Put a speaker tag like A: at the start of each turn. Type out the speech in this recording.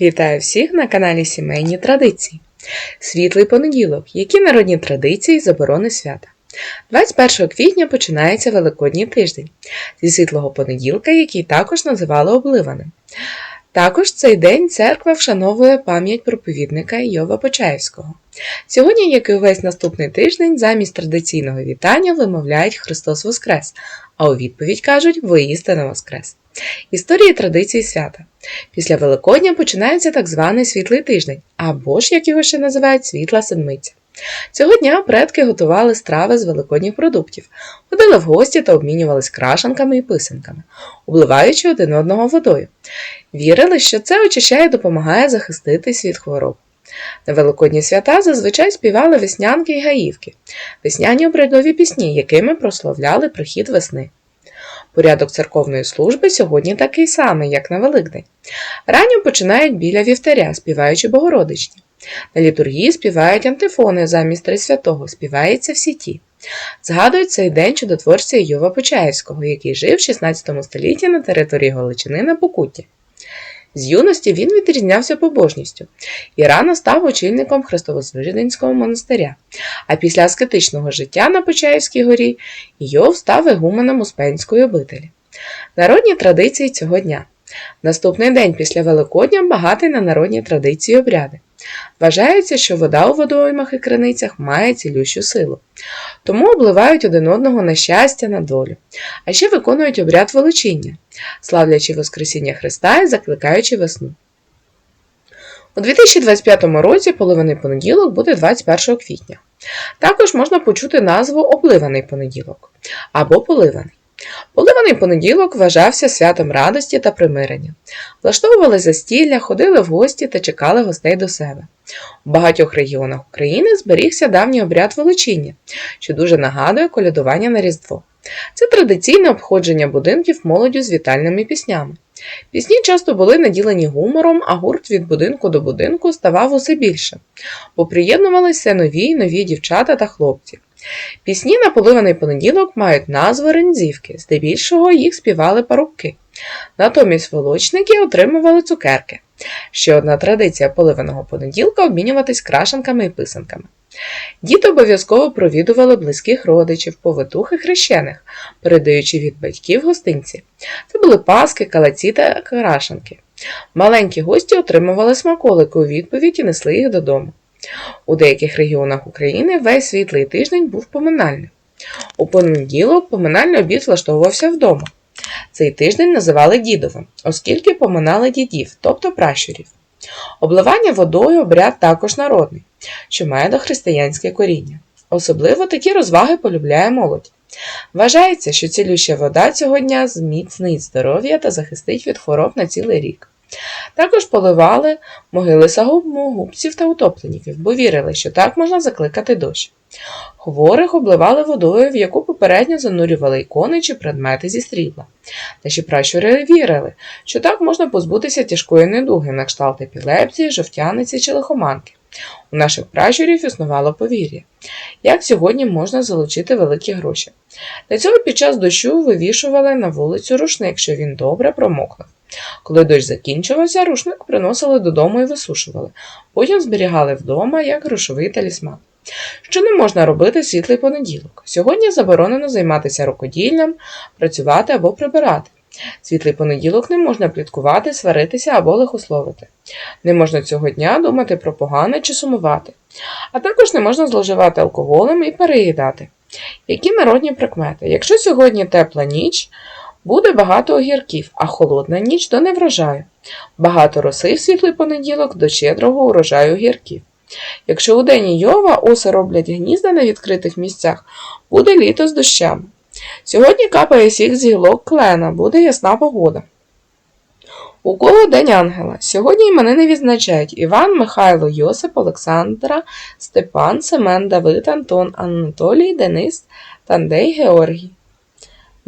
A: Вітаю всіх на каналі Сімейні Традиції. Світлий понеділок. Які народні традиції заборони свята? 21 квітня починається Великодній тиждень зі світлого понеділка, який також називали обливаним. Також цей день церква вшановує пам'ять проповідника Йова Почаївського. Сьогодні, як і увесь наступний тиждень, замість традиційного вітання вимовляють Христос Воскрес, а у відповідь кажуть Воістина Воскрес. Історії традиції свята. Після Великодня починається так званий світлий тиждень, або ж, як його ще називають, світла седмиця. Цього дня предки готували страви з великодніх продуктів, ходили в гості та обмінювались крашанками і писанками, обливаючи один одного водою. Вірили, що це очищає і допомагає захиститись від хвороб. На великодні свята зазвичай співали веснянки й гаївки, весняні обрядові пісні, якими прославляли прихід весни. Порядок церковної служби сьогодні такий самий, як на Великдень. Ранньо починають біля вівтаря, співаючи Богородичні. На літургії співають антифони замість Тресвятого, співається в сіті. Згадують цей день чудотворця Йова Почаївського, який жив в 16 столітті на території Галичини на Покутті. З юності він відрізнявся побожністю і рано став очільником Христовозвижденського монастиря, а після аскетичного життя на Почаївській горі Йов став егуменом Успенської обителі. Народні традиції цього дня. Наступний день після Великодня багатий на народні традиції обряди. Вважається, що вода у водоймах і криницях має цілющу силу, тому обливають один одного на щастя, на долю, а ще виконують обряд волочіння, славлячи Воскресіння Христа і закликаючи весну. У 2025 році поливаний понеділок буде 21 квітня. Також можна почути назву обливаний понеділок або поливаний. Поливаний понеділок вважався святом радості та примирення. Влаштовували застілля, ходили в гості та чекали гостей до себе. У багатьох регіонах України зберігся давній обряд волочіння, що дуже нагадує колядування на Різдво. Це традиційне обходження будинків молоддю з вітальними піснями. Пісні часто були наділені гумором, а гурт від будинку до будинку ставав усе більше, бо приєднувалися нові й нові дівчата та хлопці. Пісні на поливаний понеділок мають назву рензівки, здебільшого їх співали парубки. Натомість волочники отримували цукерки. Ще одна традиція поливаного понеділка обмінюватись крашенками і писанками. Діти обов'язково провідували близьких родичів, повитух і хрещених, передаючи від батьків гостинці. Це були паски, калаці та крашенки. Маленькі гості отримували смаколики у відповідь і несли їх додому. У деяких регіонах України весь світлий тиждень був поминальним. У понеділок поминальний обід влаштовувався вдома. Цей тиждень називали дідовим, оскільки поминали дідів, тобто пращурів. Обливання водою обряд також народний, що має дохристиянське коріння. Особливо такі розваги полюбляє молодь. Вважається, що цілюща вода цього дня зміцнить здоров'я та захистить від хвороб на цілий рік. Також поливали могили самогубців та утопленників, бо вірили, що так можна закликати дощ. Хворих обливали водою, в яку попередньо занурювали ікони чи предмети зі срібла. Наші пращури вірили, що так можна позбутися тяжкої недуги на кшталт епілепсії, жовтяниці чи лихоманки. У наших пращурів існувало повір'я, як сьогодні можна залучити великі гроші. Для цього під час дощу вивішували на вулицю рушник, що він добре промокнув. Коли дощ закінчувався, рушник приносили додому і висушували, потім зберігали вдома як грошовий талісман. Що не можна робити світлий понеділок? Сьогодні заборонено займатися рукоділлям, працювати або прибирати. Світлий понеділок не можна пліткувати, сваритися або лихословити. Не можна цього дня думати про погане чи сумувати. А також не можна зловживати алкоголем і переїдати. Які народні прикмети? Якщо сьогодні тепла ніч, буде багато огірків, а холодна ніч до неврожаю. Багато роси в світлий понеділок до щедрого урожаю огірків. Якщо у день Йова оси роблять гнізда на відкритих місцях, буде літо з дощами. Сьогодні капає сік з гілок клена, буде ясна погода. У кого День Ангела? Сьогодні іменини відзначають Іван, Михайло, Йосип, Олександра, Степан, Семен, Давид, Антон, Анатолій, Денис, Тандей, Георгій.